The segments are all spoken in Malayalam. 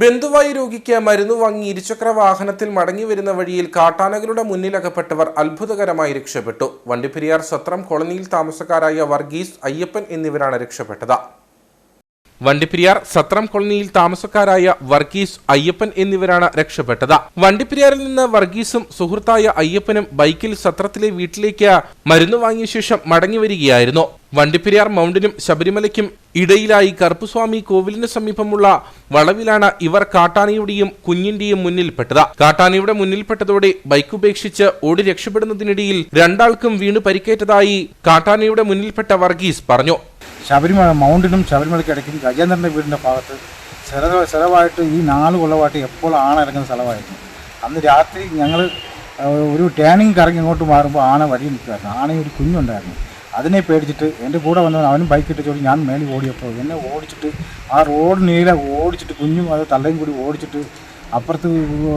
ബന്ധുവായി രോഗിക്ക് മരുന്ന് വാങ്ങി ഇരുചക്ര വാഹനത്തിൽ മടങ്ങി വരുന്ന വഴിയിൽ കാട്ടാനകളുടെ മുന്നിലകപ്പെട്ടവർ അത്ഭുതകരമായി രക്ഷപ്പെട്ടു. വണ്ടിപ്പെരിയാർ സത്രം കോളനിയിൽ താമസക്കാരായ വർഗീസ് അയ്യപ്പൻ എന്നിവരാണ് രക്ഷപ്പെട്ടത്. വണ്ടിപ്പെരിയാർ സത്രം കോളനിയിൽ താമസക്കാരായ വർഗീസ് അയ്യപ്പൻ എന്നിവരാണ് രക്ഷപ്പെട്ടത്. വണ്ടിപ്പെരിയാറിൽ നിന്ന് വർഗീസും സുഹൃത്തായ അയ്യപ്പനും ബൈക്കിൽ സത്രത്തിലെ വീട്ടിലേക്ക് മരുന്ന് വാങ്ങിയ ശേഷം മടങ്ങി വരികയായിരുന്നു. വണ്ടിപ്പെരിയാർ മൗണ്ടിനും ശബരിമലയ്ക്കും ഇടയിലായി കറുപ്പുസ്വാമി കോവിലിന് സമീപമുള്ള വളവിലാണ് ഇവർ കാട്ടാനയുടെയും കുഞ്ഞിന്റെയും മുന്നിൽപ്പെട്ടത്. കാട്ടാനയുടെ മുന്നിൽപ്പെട്ടതോടെ ബൈക്ക് ഉപേക്ഷിച്ച് ഓടി രക്ഷപ്പെടുന്നതിനിടയിൽ രണ്ടാൾക്കും വീണ് പരിക്കേറ്റതായി കാട്ടാനയുടെ മുന്നിൽപ്പെട്ട വർഗീസ് പറഞ്ഞു. ശബരിമല മൗണ്ടിനും ശബരിമലയ്ക്ക് ഇടയ്ക്കും ഗജേന്ദ്രന്റെ വീടിന്റെ ഭാഗത്ത് സ്ഥിര സ്ഥലമായിട്ട് ഈ നാല് കൊല്ലമായിട്ട് എപ്പോൾ ആന ഇറങ്ങുന്ന സ്ഥലമായിരുന്നു. അന്ന് രാത്രി ഞങ്ങൾ ഒരു ടേണിങ് കറങ്ങി ഇങ്ങോട്ട് മാറുമ്പോൾ ആന വഴി നിൽക്കുമായിരുന്നു ആനയും ഒരു കുഞ്ഞുണ്ടായിരുന്നു. അതിനെ പേടിച്ചിട്ട് എന്റെ കൂടെ വന്നവൻ അവനും ബൈക്കിട്ട് ചോദിച്ചു ഞാൻ മേളിൽ ഓടിയപ്പോൾ എന്നെ ഓടിച്ചിട്ട് ആ റോഡ് നീല ഓടിച്ചിട്ട് കുഞ്ഞും അത് തള്ളയും കൂടി ഓടിച്ചിട്ട് അപ്പുറത്ത്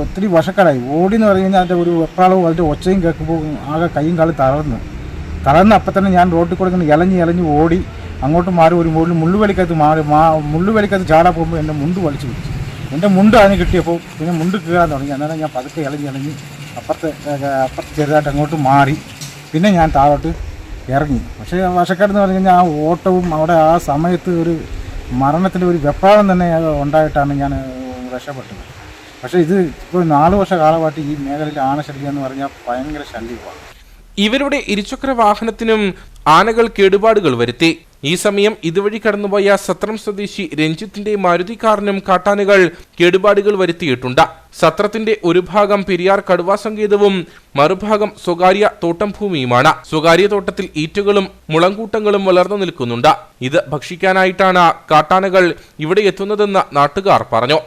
ഒത്തിരി വശക്കടായി ഓടി എന്ന് പറഞ്ഞു കഴിഞ്ഞാൽ അതിന്റെ ഒരു വെപ്രാളവും അതിന്റെ ഒച്ചയും കേൾക്കുമ്പോൾ ആകെ കൈയും കാലും തളർന്നു. തളർന്ന് അപ്പം തന്നെ ഞാൻ റോട്ടിൽ കൂടെ ഇങ്ങനെ ഇലഞ്ഞ് ഇലഞ്ഞ് ഓടി അങ്ങോട്ട് മാറി ഒരു മുകളിൽ മുള്ളുവലിക്കകത്ത് മാറി മാ മുള്ളുവലിക്കകത്ത് ചാടാൻ പോകുമ്പോൾ എന്റെ മുണ്ട് വലിച്ചു പിടിച്ചു. എന്റെ മുണ്ട് അതിന് കിട്ടിയപ്പോൾ പിന്നെ മുണ്ട് കീറാൻ തുടങ്ങി. അന്നേരം ഞാൻ പതുക്കെ ഇളഞ്ഞ് ഇളഞ്ഞ് അപ്പുറത്തെ അപ്പുറത്ത് ചെറുതായിട്ട് അങ്ങോട്ട് മാറി. പിന്നെ ഞാൻ താഴോട്ട് ഇറങ്ങി. പക്ഷേ വശക്കാരെന്ന് പറഞ്ഞു കഴിഞ്ഞാൽ ആ ഓട്ടവും അവിടെ ആ സമയത്ത് ഒരു മരണത്തിന്റെ ഒരു വെപ്രാളം തന്നെ ഉണ്ടായിട്ടാണ് ഞാൻ രക്ഷപ്പെട്ടത്. പക്ഷേ ഇത് ഇപ്പോൾ നാല് വർഷ കാലമായിട്ട് ഈ മേഖലയിൽ ആനശല്യം എന്ന് പറഞ്ഞാൽ ഭയങ്കര ശല്യമാണ്. ഇവരുടെ ഇരുചക്ര വാഹനത്തിനും ആനകൾ കേടുപാടുകൾ വരുത്തി. ഈ സമയം ഇതുവഴി കടന്നുപോയ സത്രം സ്വദേശി രഞ്ജിത്തിന്റെ മാരുതി കാറിനും കാട്ടാനകൾ കേടുപാടുകൾ വരുത്തിയിട്ടുണ്ട്. സത്രത്തിന്റെ ഒരു ഭാഗം പെരിയാർ കടുവാ സങ്കേതവും മറുഭാഗം സ്വകാര്യ തോട്ടം ഭൂമിയുമാണ്. സ്വകാര്യ തോട്ടത്തിൽ ഈറ്റുകളും മുളങ്കൂട്ടങ്ങളും വളർന്നു നിൽക്കുന്നുണ്ട്. ഇത് ഭക്ഷിക്കാനായിട്ടാണ് കാട്ടാനകൾ ഇവിടെ എത്തുന്നതെന്ന് നാട്ടുകാർ പറഞ്ഞു.